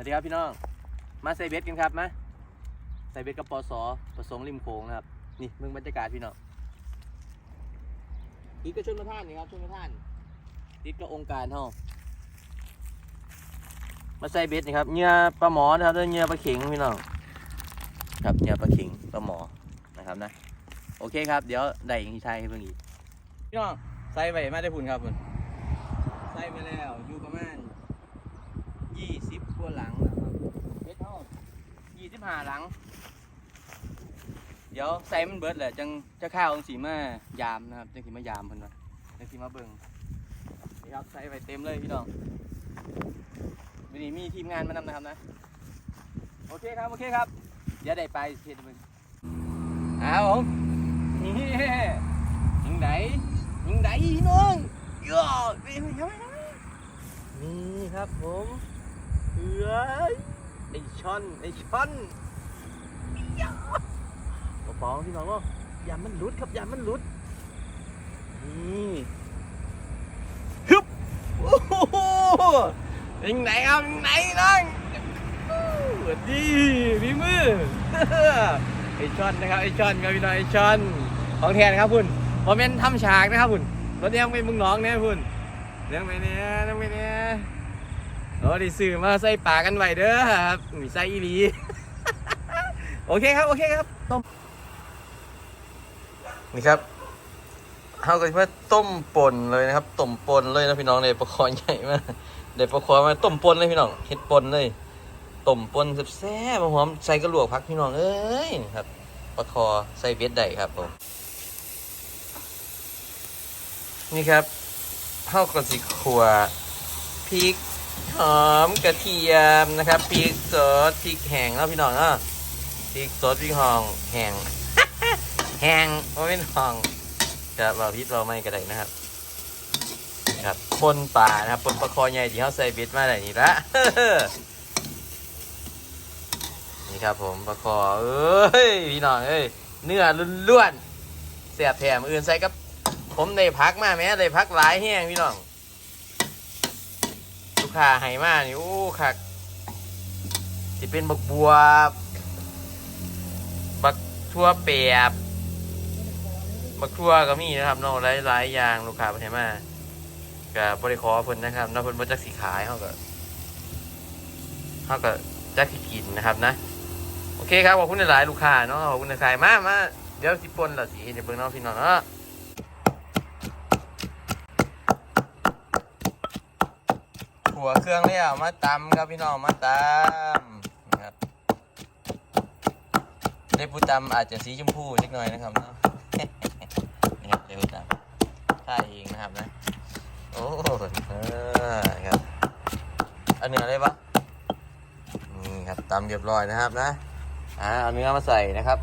วัสดีครับพี่น้อง มาใส่เบ็ดกันครับมาใส่เบ็ดกับปอสอประสงค์ริมโขงนะครับ นี่เมืองบรรยากาศพี่น้องติดกับชนประทานนี่ครับชนประทานติดกับองค์การเฮามาใส่เบ็ดนี่ครับเหงื่อปลาหมอนะครับด้วยเหงื่อปลาเข็งพี่น้องครับเหงื่อปลาเข็งปลาหมอนะครับนะ โอเคครับ เดี๋ยวได้อีกทีไทยให้เพิ่งอีกพี่น้องใส่ไปมาได้ผุนครับผุนใส่มาแล้วอยู่ประมาณยี่สิบ กว่าหลังนะครับเบ็ดเท่ายี่สิบห้าหลัง เดี๋ยวใส่มันเบิดแหละจังจะข้าวจังสีมายามนะครับจังสีมายามเพิ่นว่าจังสีมาเบิ่งนี่ครับใส่ไปเต็มเลยพี่น้องวันนี้มีทีมงานมานำนะครับนะ โอเคครับ โอเคครับ เดี๋ยวได้ไปเทศมึงอ้าวผมนี่ยิงไหนยิงไหนน้องย่อไปไปไปไปนี่ครับผม เฮ้ยไอช่อนไอช่อนกระป๋องพี่น้องก็ยามันหลุดครับยามันหลุดนี่ฮึบโอ้โหยังไหนครับยังไหนน้องสวัสดีพี่มือไอช่อนนะครับไอช่อนครับพี่น้องไอช่อนของแทนครับคุณพอเป็นทำฉากนะครับคุณรถเลี้ยงเป็นมึงน้องเนี่ยคุณเลี้ยงไปเนี่ยเลี้ยงไปเนี่ย โอ้ดิสื่อมาใส่ปากกันไว้เด้อครับมีใส่อีหลีโอเคครับ โอเคครับ ต้ม นี่ครับเขาก็จะมาต้มป่นเลยนะครับ ต้มป่นเลยนะพี่น้องเลยปลาคอใหญ่มากเด็ดปลาคอมาต้มป่นเลยพี่น้องเห็ดป่นเลยต้มป่นแซ่บหอมใส่กระหลวกพักพี่น้องเอ้ยครับปลาคอใส่เบ็ดได้ครับผมนี่ครับเขาก็สิขัวพริก หอมกระเทียมนะครับพริกสดพริกแห้งแล้วพี่น้องเนาะพริกสดพริกหองแห้งแห้งโมเป็นห้องจะเราพิษเราไม่ก็ไดนะครับครับปนป่านะครับปนปลาคอใหญ่ที่เขาใส่บ็ดมาได้นี่ละนี่ครับผมปลาคอเอ้ยพี่น้องเอ้ยเนื้อล้วนๆเสียบแถมอื่นใส่กับ ผมได้พักมาแม้ได้พักหลายแห้งพี่น้อง กค้าให้มานี่โอ้คักที่เป็นบักบัวบักทั่วเปียบบักทั่วก็มีนะครับนาะหลายหลายอย่างลูกค้าประเทศมากับบริขอเพิ่นนะครับนาะเพิ่นบ่จักสิขายเฮาก็เฮาก็จักสิกินนะครับนะโอเคครับขอบคุณหลายลูกค้าเนาะขอบคุณหลายมามาเดี๋ยวสิปนแล้วสิเฮ็ดให้เบิ่งเนาะพี่น้องเนาะ หัวเครื่องแล้วมาตำครับพี่น้องมาตำนะครับได้ผู้ตำอาจจะสีชมพูเล็กน้อยนะครับเนาะนี่ครับเดี๋ยวตามท่าเองนะครับนะโอ้เออครับเอาเนื้อได้ปะนี่ครับตำเรียบร้อยนะครับนะอ่าเอาเนื้อมาใส่นะครับ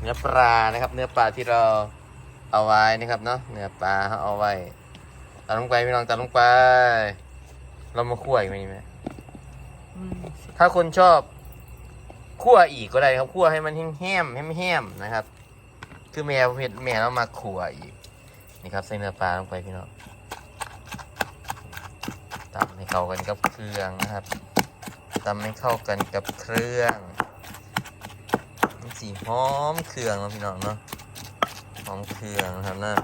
เนื้อปลานะครับ เนื้อปลาที่เราเอาไว้นะครับเนาะเนื้อปลาเอาไว้ตามลงไปพี่น้องตามลงไป เรามาคั่วอีกไหมนี่ไหมถ้าคนชอบคั่วอีกก็ได้ครับคั่วให้มันแห้มๆแห้มๆนะครับ คือแมวเห็ดแมวเรามาขัวอีกนี่ครับใส่เนื้อปลาลงไปพี่น้องตำให้เข้ากันกับเครื่องนะครับตำให้เข้ากันกับเครื่องมันสีหอมเครื่องเนาะพี่น้องเนาะหอมเครื่องนะครับนะ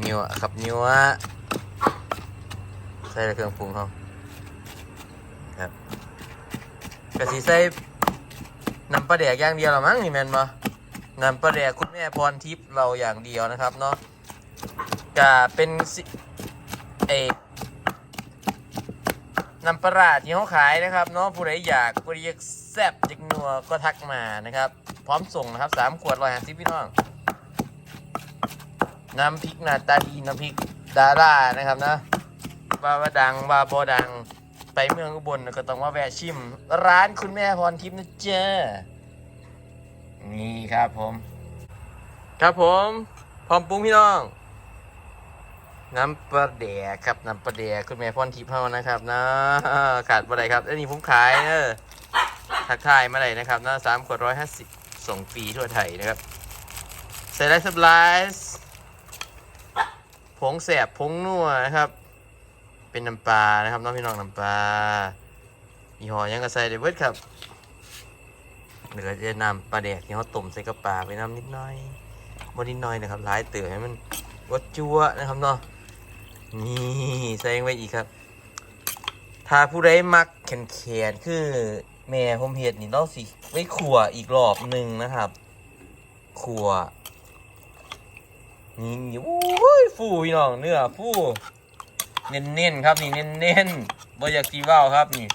นัวครับนัวใส่เครื่องปรุงเขาครับกะทิใส่น้ำปลาแดกอย่างเดียวหรอมั้งนี่แมนบ่น้ำปลาแดกคุณแม่พรทิพย์เราอย่างเดียวนะครับเนาะจะเป็นสิเอน้ำปลาที่เขาขายนะครับเนาะผู้ใดอยากผู้ใดอยากแซ่บจิกนัวก็ทักมานะครับ พร้อมส่งนะครับสามขวดร้อยห้าสิบพี่น้อง น้ำพริกนาตาดีน้ำพริกดารานะครับนะว่าว่าดังว่าบ่ดังไปเมืองอุบลก็ต้องมาแวะชิม ร้านคุณแม่พรทิพย์นะเจ้านี่ครับผม ครับผมพร้อมปรุงพี่น้อง น้ำปลาแดกครับน้ำปลาแดกคุณแม่พรทิพย์เฮานะครับนะขาดบ่ได้ครับอันนี้ผมขายเนอทักทายมาเลยนะครับนะสามขวดร้อยห้าสิบส่งฟรีทั่วไทยนะครับใส่ไลท์สไลซ์ งแสบผงนัวนะครับ เป็นน้ำปลานะครับน้องพี่น้องน้ำปลายี่ห้อยังก็ใส่ได้เบิดครับเหลือจะนำปลาแดกที่เขาต้มใส่กระปลาไปน้ำนิดหน่อยบนิดหน่อยนะครับหลายเต๋อให้มันวัดจัวนะครับเนาะนี่ใส่ลงไปอีกครับ ถ้าผู้ใดมักแขนแขนๆคือแม่ผมเห็ดนี่เราสิไว้ขั่วอีกรอบหนึ่งนะครับขั่ว นี่นี่โอ้ยฟูพี่น้องเนื้อฟูเน้นๆครับนี่เน้นๆบ่อยากจีว่าวครับนี่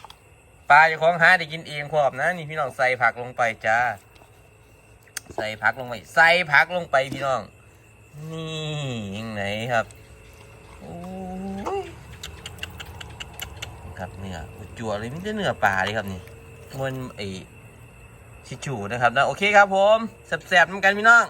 ปลาจะของหาได้กินเองพร้อมนะนี่พี่น้องใส่ผักลงไปจ้าใส่ผักลงไปใส่ผักลงไปพี่น้อง นี่ยังไงครับโอ้ยครับเนื้อจั่วเลยไม่ใช่เนื้อปลาเลยครับนี่มันไอชิจูนะครับนะโอเคครับผมแซ่บๆเหมือนกันพี่น้อง